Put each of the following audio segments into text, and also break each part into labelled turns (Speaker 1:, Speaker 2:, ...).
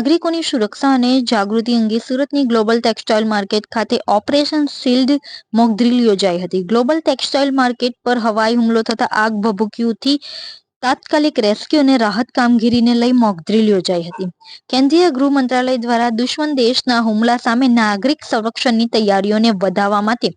Speaker 1: નાગરિકોની સુરક્ષા અને જાગૃતિ અંગે સુરતની ગ્લોબલ ટેક્સટાઇલ માર્કેટ ખાતે ઓપરેશન શિલ્ડ મોકડ્રીલ યોજાઈ હતી. ગ્લોબલ ટેક્સટાઇલ માર્કેટ પર હવાઈ હુમલો થતા આગ ભભૂક્યુંથી તાત્કાલિક રેસ્ક્યુ અને રાહત કામગીરીને લઈ મોકડ્રીલ યોજાઈ હતી. કેન્દ્રીય ગૃહ મંત્રાલય દ્વારા દુશ્મન દેશના હુમલા સામે નાગરિક સંરક્ષણની તૈયારીઓને વધારવા માટે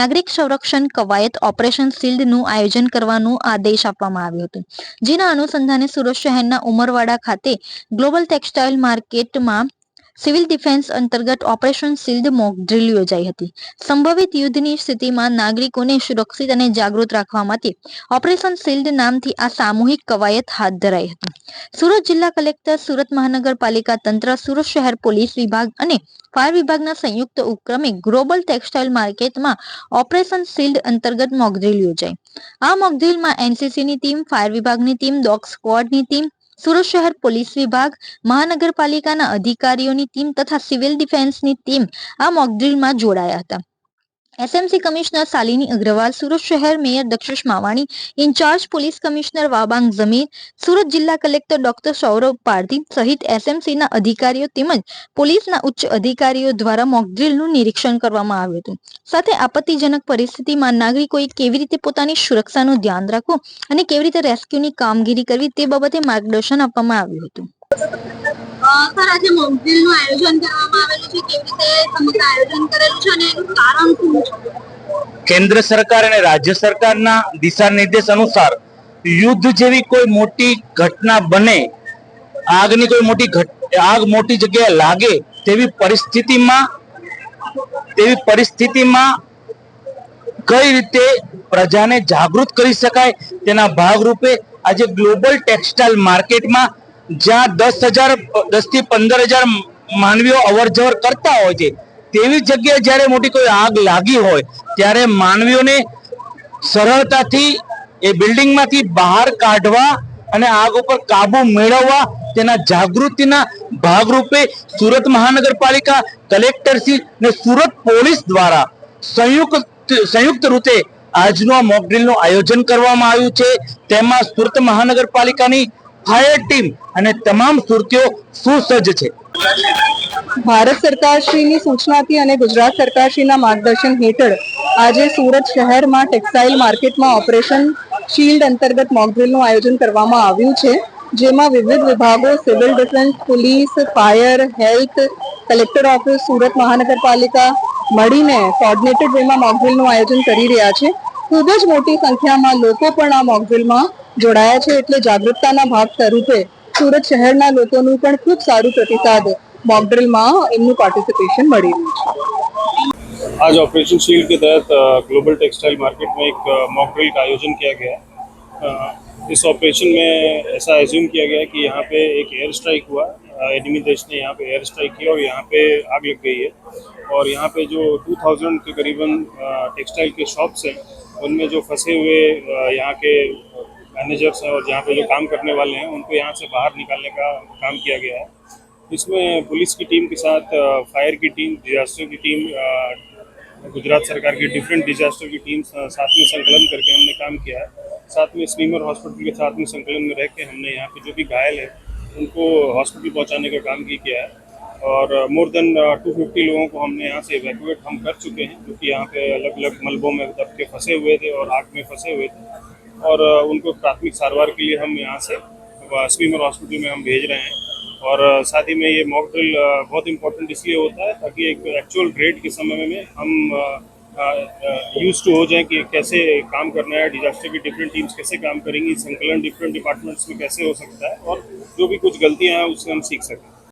Speaker 1: નાગરિક સંરક્ષણ કવાયત ઓપરેશન શિલ્ડનું આયોજન કરવાનું આદેશ આપવામાં આવ્યો હતો. જેના અનુસંધાને સુરત શહેરના ઉમરવાડા ખાતે ગ્લોબલ ટેક્સટાઇલ માર્કેટમાં સિવિલ ડિફેન્સ અંતર્ગત ઓપરેશન શિલ્ડ મોક ડ્રીલ યોજાઈ હતી. સંભવિત યુદ્ધની સ્થિતિમાં નાગરિકોને સુરક્ષિત અને જાગૃત રાખવા માટે ઓપરેશન શિલ્ડ નામથી આ સામૂહિક કવાયત હાથ ધરાઈ હતી. સુરત જિલ્લા કલેક્ટર, સુરત મહાનગરપાલિકા તંત્ર, સુરત શહેર પોલીસ વિભાગ અને ફાયર વિભાગના સંયુક્ત ઉપક્રમે ગ્લોબલ ટેક્સટાઇલ માર્કેટમાં ઓપરેશન શિલ્ડ અંતર્ગત મોકડ્રીલ યોજાઈ. આ મોકડ્રીલમાં એનસીસીની ટીમ, ફાયર વિભાગની ટીમ, ડોગ સ્કવોડની ટીમ સુરત શહેર પોલીસ વિભાગ, મહાનગરપાલિકાના અધિકારીઓની ટીમ તથા સિવિલ ડિફેન્સની ટીમ આ મોકડ્રીલમાં જોડાયા હતા. એસએમસી કમિશનર શાલિની અગ્રવાલ સુરત શહેર mayor Dakshesh Mavani in-charge police commissioner Wabang Jamir Surat જિલ્લા કલેક્ટર ડોક્ટર સૌરભ પારધી સહિત એસએમસીના અધિકારીઓ તેમજ પોલીસના ઉચ્ચ અધિકારીઓ દ્વારા મોકડ્રીલનું નિરીક્ષણ કરવામાં આવ્યું હતું. સાથે આપત્તિજનક પરિસ્થિતિમાં નાગરિકોએ કેવી રીતે પોતાની સુરક્ષાનું ધ્યાન રાખવું અને કેવી રીતે રેસ્ક્યુની કામગીરી કરવી તે બાબતે માર્ગદર્શન આપવામાં આવ્યું હતું.
Speaker 2: અ, જે મોકડ્રીલનું આયોજન કરવામાં આવેલું છે. કેવી રીતે સમગ્ર આયોજન કરેલું છે અને એનું કારણ શું છે?
Speaker 3: કેન્દ્ર સરકાર અને રાજ્ય સરકારના દિશા નિર્દેશ અનુસાર યુદ્ધ જેવી કોઈ મોટી ઘટના બને આગની કોઈ મોટી આગ મોટી જગ્યાએ લાગે તેવી પરિસ્થિતિમાં તેવી પરિસ્થિતિમાં કઈ રીતે પ્રજાને જાગૃત કરી શકાય તેના ભાગરૂપે આજે ગ્લોબલ ટેક્સટાઇલ માર્કેટમાં જ્યાં દસ હજાર દસથી પંદર હજાર માનવીઓ અવર જવર કરતા હોય છે, તેવી જગ્યાએ જ્યારે મોટી કોઈ આગ લાગી હોય, ત્યારે માનવીઓને સરળતાથી એ બિલ્ડિંગમાંથી બહાર કાઢવા અને આગ ઉપર કાબુ મેળવવા તેના જાગૃતિના ભાગરૂપે સુરત મહાનગરપાલિકા કલેક્ટરશ્રી અને સુરત પોલીસ દ્વારા સંયુક્ત સંયુક્ત રૂપે આજનું આ મોકડ્રીલનું આયોજન કરવામાં આવ્યું છે. તેમાં સુરત મહાનગરપાલિકાની ફાયર ટીમ અને તમામ સુરતીઓ સુસજ્જ છે.
Speaker 4: ભારત સરકારશ્રીની સૂચનાથી અને ગુજરાત સરકારશ્રીના માર્ગદર્શન હેઠળ આજે સુરત શહેરમાં ટેક્સટાઇલ માર્કેટમાં ઓપરેશન શિલ્ડ અંતર્ગત મોકડ્રીલનું આયોજન કરવામાં આવ્યું છે, જેમાં વિવિધ વિભાગો, civil defence, police, fire, health, collector office, Surat મહાનગરપાલિકા મળીને કોર્ડિનેટેડ વેમાં મોકડ્રીલનું આયોજન કરી રહ્યા છે. ખૂબ જ મોટી સંખ્યામાં લોકો પણ આ મોકડ્રીલમાં જોડાયા છે એટલે જાગૃતતાના ભાગ સ્વરૂપે સુરત શહેરના લોકોનું પણ ખૂબ સારું પ્રતિસાદ મોકડ્રીલમાં એમનું પાર્ટિસિપેશન મળી રહ્યું છે
Speaker 5: आज ऑपरेशन शील्ड के तहत अ, ग्लोबल टेक्सटाइल मार्केट में एक अ, मॉक ड्रिल का आयोजन किया गया है अ, इस ऑपरेशन में ऐसा एज्यूम किया गया है कि यहाँ पे एक एयर स्ट्राइक हुआ एनिमी देश ने यहाँ पे एयर स्ट्राइक किया और यहाँ पे आग लग गई है और यहाँ पे जो 2000 के करीबन टेक्सटाइल के शॉप्स हैं उनमें जो फंसे हुए अ, यहाँ के मैनेजर्स हैं और जहाँ पे जो काम करने वाले हैं, उनको यहाँ से बाहर निकालने का काम किया गया है। इसमें पुलिस की टीम के साथ फायर की टीम, डिजास्टर की टीम गुजरात सरकार की डिफरेंट डिजास्टर की टीम साथ में संकलन करके हमने काम किया है। साथ में स्लीमर हॉस्पिटल के साथ में संकलन में रह के हमने यहाँ पे जो भी घायल है, उनको हॉस्पिटल पहुँचाने का काम भी किया है। और मोर देन टू फिफ्टी लोगों को हमने यहाँ से इवैक्यूएट हम कर चुके हैं, जो कि यहाँ पे अलग अलग मलबों में दब के फंसे हुए थे और आग में फंसे हुए थे। और उनको प्राथमिक सारवार के लिए हम यहाँ से स्वीमर हॉस्पिटल में हम भेज रहे हैं। और साथ ही में ये मॉक ड्रिल बहुत इंपॉर्टेंट इसलिए होता है ताकि एक एक्चुअल रेड के समय में हम यूज़ टू हो जाए कि कैसे काम करना है, डिजास्टर की डिफरेंट टीम्स कैसे काम करेंगी, संकलन डिफरेंट डिपार्टमेंट्स में कैसे हो सकता है और जो भी कुछ गलतियाँ हैं उससे हम सीख सकें।